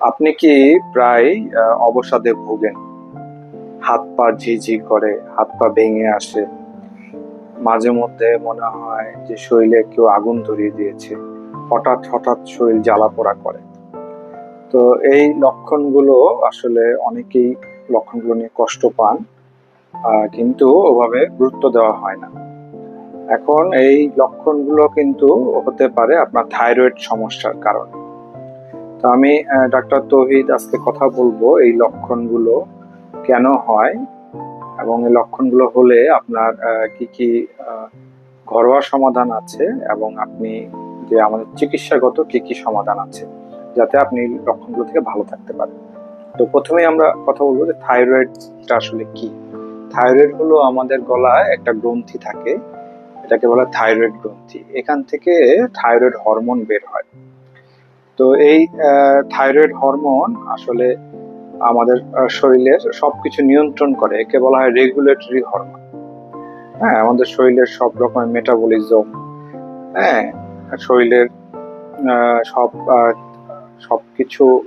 আপনি কি প্রায় অবসাদে ভোগেন? হাত পা ঝিঝি করে, হাত পা ভেঙে আসে। মাঝে মধ্যে মনে হয় যে শরীরে কেউ আগুন ধরিয়ে দিয়েছে। হঠাৎ হঠাৎ শরীর জ্বালা পোড়া করে। তো এই লক্ষণগুলো আসলে অনেকেই লক্ষণগুলো নিয়ে কষ্ট পান কিন্তু ওভাবে গুরুত্ব দেওয়া হয় না। এখন এই লক্ষণগুলো কিন্তু হতে পারে আপনার থাইরয়েড সমস্যার কারণে। তো আমি ডাক্তার তৌহিদ আজকে কথা বলব এই লক্ষণগুলো কেন হয় এবং এই লক্ষণগুলো হলে আপনার কি কি ঘরোয়া সমাধান আছে এবং আপনি যে আমাদের চিকিৎসাগত কি কি সমাধান আছে যাতে আপনি লক্ষণগুলো থেকে ভালো থাকতে পারেন। তো প্রথমেই আমরা কথা বলব যে থাইরয়েডটা আসলে কি। থাইরয়েড হলো আমাদের গলায় একটা গ্রন্থি থাকে, এটাকে বলা থাইরয়েড গ্রন্থি। এখান থেকে থাইরয়েড হরমোন বের হয়। তো এই থাইরয়েড হরমোন আসলে আমাদের শরীরের সবকিছু নিয়ন্ত্রণ করে। একে বলা হয় রেগুলেটরি হরমোন হ্যাঁ আমাদের শরীরের সব রকমের মেটাবলিজম হ্যাঁ শরীরের সব আহ, সবকিছু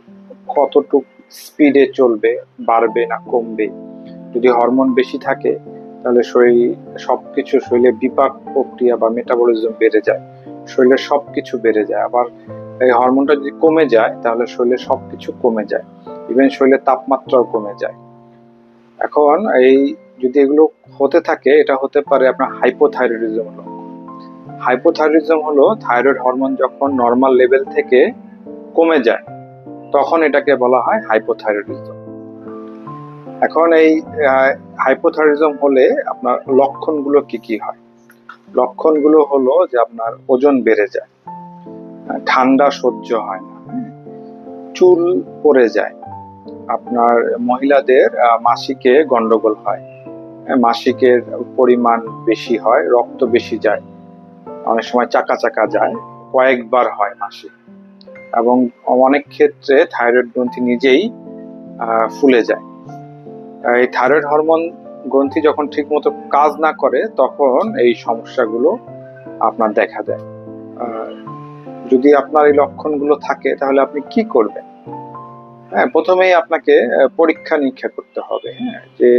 কতটুক স্পিডে চলবে বাড়বে না কমবে। যদি হরমোন বেশি থাকে তাহলে শরীর সবকিছু শরীরের বিপাক প্রক্রিয়া বা মেটাবলিজম বেড়ে যায়। শরীরের সবকিছু বেড়ে যায়। আবার এই হরমোনটা যদি কমে যায়, তাহলে শরীরে সবকিছু কমে যায়। ইভেন শরীরের তাপমাত্রাও কমে যায়। এখন এই যদি এগুলো হতে থাকে, এটা হতে পারে আপনার হাইপোথাইরয়েডিজম হলো। হাইপোথাইরয়েডিজম হলো থাইরয়েড হরমোন যখন নর্মাল লেভেল থেকে কমে যায়, তখন এটাকে বলা হয় হাইপোথাইরয়েডিজম এখন এই হাইপোথাইরয়েডিজম হলে আপনার লক্ষণগুলো কি কি হয়? লক্ষণগুলো হলো যে আপনার ওজন বেড়ে যায়। ঠান্ডা সহ্য হয় না? চুল পড়ে যায়। আপনার মহিলাদের মাসিকে গন্ডগোল হয়। হ্যাঁ, মাসিকের পরিমাণ বেশি হয় রক্ত বেশি যায়। অনেক সময় চাকা চাকা যায়। কয়েকবার হয় মাসে। এবং অনেক ক্ষেত্রে থাইরয়েড গ্রন্থি নিজেই ফুলে যায়। এই থাইরয়েড হরমোন গ্রন্থি যখন ঠিকমতো কাজ না করে তখন এই সমস্যাগুলো আপনার দেখা দেয়। যদি আপনার এই লক্ষণগুলো থাকে, তাহলে আপনি কি করবেন? হ্যাঁ প্রথমেই আপনাকে পরীক্ষা নিরীক্ষা করতে হবে হ্যাঁ যে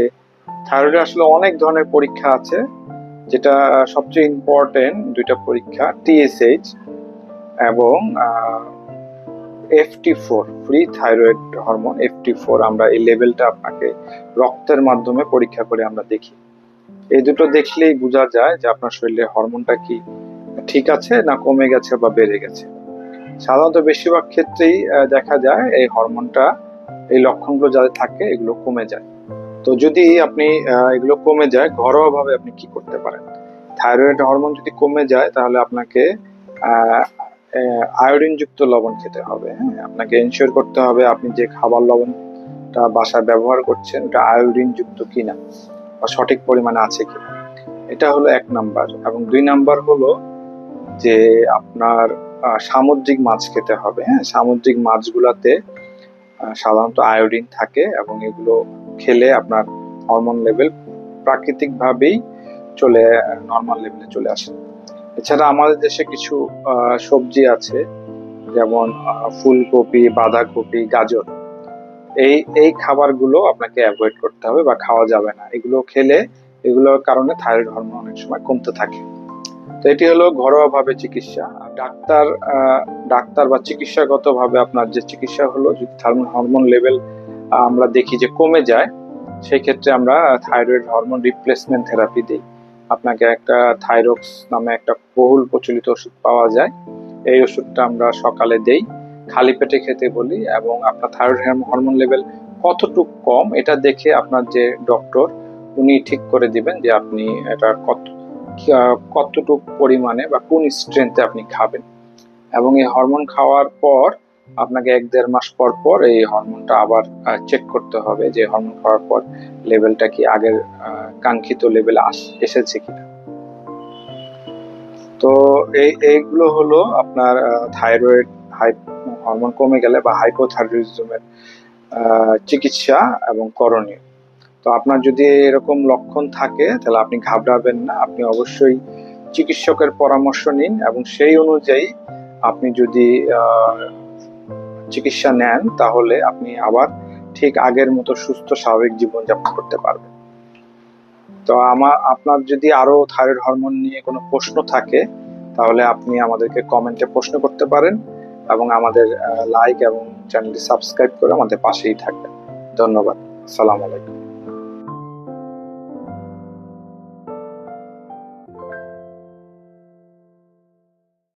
থাইরয়েডে আসলে অনেক ধরনের পরীক্ষা আছে, যেটা সবচেয়ে ইম্পর্টেন্ট দুইটা পরীক্ষা টিএসএইচ এবং FT four free thyroid hormone FT four আমরা এই লেভেলটা আপনাকে রক্তের মাধ্যমে পরীক্ষা করে আমরা দেখি। এই দুটো দেখলেই বোঝা যায় যে আপনার শরীরে হরমোনটা কি ঠিক আছে না কমে গেছে বা বেড়ে গেছে। সাধারণত বেশিরভাগ ক্ষেত্রেই দেখা যায় এই হরমোনটা, এই লক্ষণগুলো যাদের থাকে, এগুলো কমে যায়। তো যদি আপনি এগুলো কমে যায়, ঘরোয়াভাবে আপনি কি করতে পারেন? থাইরয়েড হরমোন যদি কমে যায়, তাহলে আপনাকে আয়োডিন যুক্ত লবণ খেতে হবে হ্যাঁ? আপনাকে এনশিওর করতে হবে আপনি যে খাবার লবণটা বাসায় ব্যবহার করছেন, ওটা আয়োডিন যুক্ত কিনা বা সঠিক পরিমাণে আছে কিনা। এটা হলো এক নাম্বার। এবং দুই নাম্বার হলো যে আপনার সামুদ্রিক মাছ খেতে হবে হ্যাঁ? সামুদ্রিক মাছগুলাতে সাধারণত আয়োডিন থাকে এবং এগুলো খেলে আপনার হরমোন লেভেল প্রাকৃতিকভাবেই চলে নর্মাল লেভেলে চলে আসে। এছাড়া আমাদের দেশে কিছু সবজি আছে, যেমন ফুলকপি, বাঁধাকপি, গাজর। এই এই খাবারগুলো আপনাকে অ্যাভয়েড করতে হবে বা খাওয়া যাবে না। এগুলো খেলে, এগুলোর কারণে থাইরয়েড হরমোন অনেক সময় কমতে থাকে। তো এটি হলো ঘরোয়াভাবে চিকিৎসা। ডাক্তার ডাক্তার বা চিকিৎসাগত ভাবে আপনার যে চিকিৎসা হলো, যদি হরমোন লেভেল আমরা দেখি যে কমে যায় সেই ক্ষেত্রে আমরা থাইরয়েড হরমোন রিপ্লেসমেন্ট থেরাপি দিই। আপনাকে একটা থাইরক্স নামে একটা বহুল প্রচলিত ওষুধ পাওয়া যায়। এই ওষুধটা আমরা সকালে দেই, খালি পেটে খেতে বলি এবং আপনার থাইরয়েড হরমোন লেভেল কতটুকু কম, এটা দেখে আপনার যে ডক্টর, উনি ঠিক করে দিবেন যে আপনি এটা কত কতটুকু পরিমাণে বা কোন স্ট্রেংথে আপনি খাবেন? এবং এই হরমোন খাওয়ার পর, আপনাকে এক দেড় মাস পর পর এই হরমোনটা আবার চেক করতে হবে যে হরমোন খাওয়ার পর লেভেলটা কি আগের কাঙ্ক্ষিত লেভেলে এসেছে কিনা। তো এই, এইগুলো হলো আপনার থাইরয়েড হাই হরমোন কমে গেলে বা হাইপোথাইরয়েডিজমের চিকিৎসা এবং করণীয়। তো আপনার যদি এরকম লক্ষণ থাকে, তাহলে আপনি ঘাবড়াবেন না। আপনি অবশ্যই চিকিৎসকের পরামর্শ নিন এবং সেই অনুযায়ী আপনি যদি চিকিৎসা নেন, তাহলে আপনি আবার ঠিক আগের মতো সুস্থ, স্বাভাবিক জীবনযাপন করতে পারবেন। তো আমার আপনার যদি আরও থাইরয়েড হরমোন নিয়ে কোনো প্রশ্ন থাকে, তাহলে আপনি আমাদেরকে কমেন্টে প্রশ্ন করতে পারেন এবং আমাদের লাইক এবং চ্যানেলটি সাবস্ক্রাইব করে আমাদের পাশেই থাকবেন। ধন্যবাদ। আসসালামু আলাইকুম।